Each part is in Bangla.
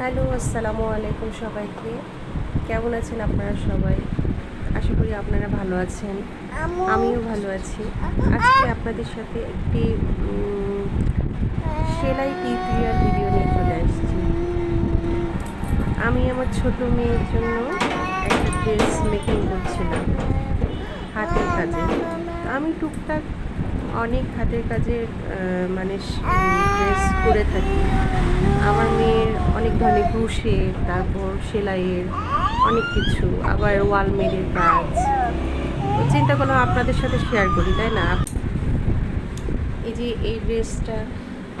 হ্যালো আসসালামু আলাইকুম সবাইকে। কেমন আছেন আপনারা সবাই? আশা করি আপনারা ভালো আছেন। আমিও ভালো আছি। আজকে আপনাদের সাথে একটি সেলাই টিউটোরিয়াল ভিডিও নিয়ে চলে আসছি। আমি আমার ছোট মেয়ের জন্য একটা ড্রেস মেকিং করছিলাম হাতের কাজে। আমি টুকটাক অনেক হাতের কাজের মানে ড্রেস করে থাকি। আমার মেয়ের অনেক ধরনের ক্রুশের তারপর সেলাইয়ের অনেক কিছু, আবার ওয়ালমেডের কাজ। চিন্তা করলাম আপনাদের সাথে শেয়ার করি, তাই না? এই যে এই ড্রেসটা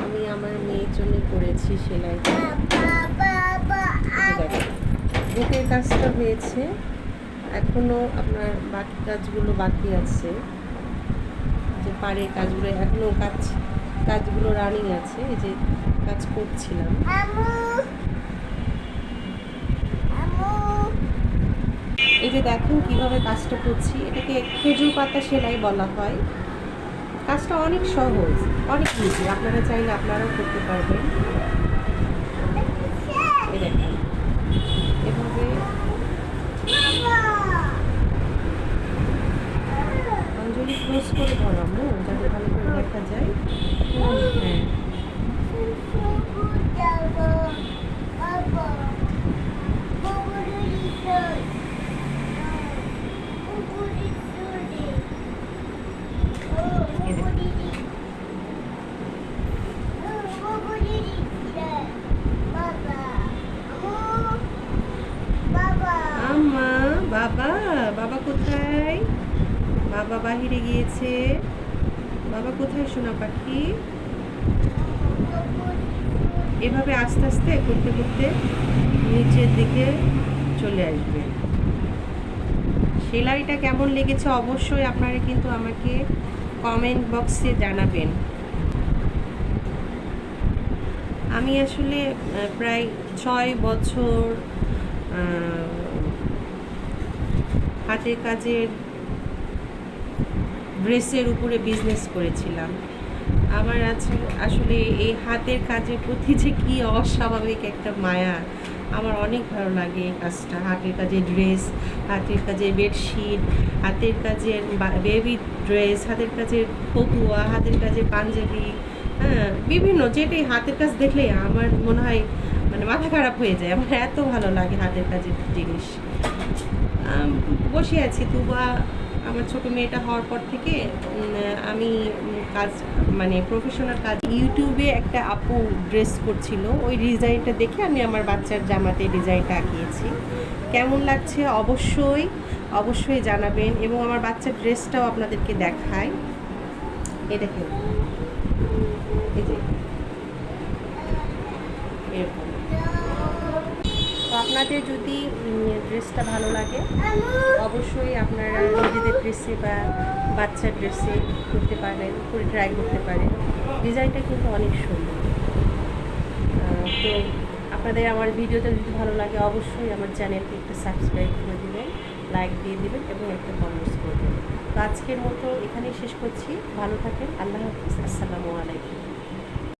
আমি আমার মেয়ের জন্য করেছি সেলাই বুকের কাজটা হয়েছে। এখনও আপনার বাকি কাজগুলো বাকি আছে। যে পাড়ের কাজগুলো এখনও কাজ কাজগুলো রানিং আছে এই যে কাজ করছিলাম। এই যে দেখুন কীভাবে কাজটা করছি এটাকে খেজুর পাতা সেলাই বলা হয়। কাজটা অনেক সহজ অনেক ইজি আপনারা চাইলে আপনারাও করতে পারবেন। এই দেখেন এভাবে অঞ্জলি ক্লোজ করে ধরাবো যাতে ভালো করে দেখা যায় হ্যাঁ কোথায় বাবা বাহিরে গিয়েছে। বাবা কোথায় সোনা পাখি? এভাবে আস্তে আস্তে করতে করতে নিচের দিকে চলে আসবে। সেলাইটা কেমন লেগেছে অবশ্যই আপনারা কিন্তু আমাকে কমেন্ট বক্সে জানাবেন। আমি আসলে প্রায় ছয় বছর হাতের কাজের ড্রেসের উপরে বিজনেস করেছিলাম। আমার আছে আসলে এই হাতের কাজের প্রতি যে কী অস্বাভাবিক একটা মায়া, আমার অনেক ভালো লাগে এই কাজটা। হাতের কাজের ড্রেস হাতের কাজের বেডশিট হাতের কাজের বেবি ড্রেস হাতের কাজের ফতুয়া, হাতের কাজের পাঞ্জাবি হ্যাঁ বিভিন্ন যেটাই হাতের কাজ দেখলে আমার মনে হয় মানে মাথা খারাপ হয়ে যায়। আমার এত ভালো লাগে হাতের কাজের জিনিস। বসে আছি, তুবা আমার ছোট মেয়েটা হওয়ার পর থেকে আমি কাজ মানে প্রফেশনাল কাজ, ইউটিউবে একটা আপু ড্রেস করছিল। ওই ডিজাইনটা দেখে আমি আমার বাচ্চার জামাতে ডিজাইনটা আঁকিয়েছি। কেমন লাগছে? অবশ্যই অবশ্যই জানাবেন এবং আমার বাচ্চার ড্রেসটাও আপনাদেরকে দেখাই। এ দেখেন। এই যে। এরকম। আপনাদের যদি ড্রেসটা ভালো লাগে, অবশ্যই আপনারা নিজেদের ড্রেসে বা বাচ্চার ড্রেসে করতে পারেন করে ট্রাই করতে পারেন। ডিজাইনটা কিন্তু অনেক সুন্দর। তো আপনাদের আমার ভিডিওটা যদি ভালো লাগে, অবশ্যই আমার চ্যানেলকে একটু সাবস্ক্রাইব করে দিবেন লাইক দিয়ে দিবেন এবং একটা কমেন্টস করবেন তো আজকের মতো এখানেই শেষ করছি। ভালো থাকেন। আল্লাহ হাফিজ। আসসালামু আলাইকুম।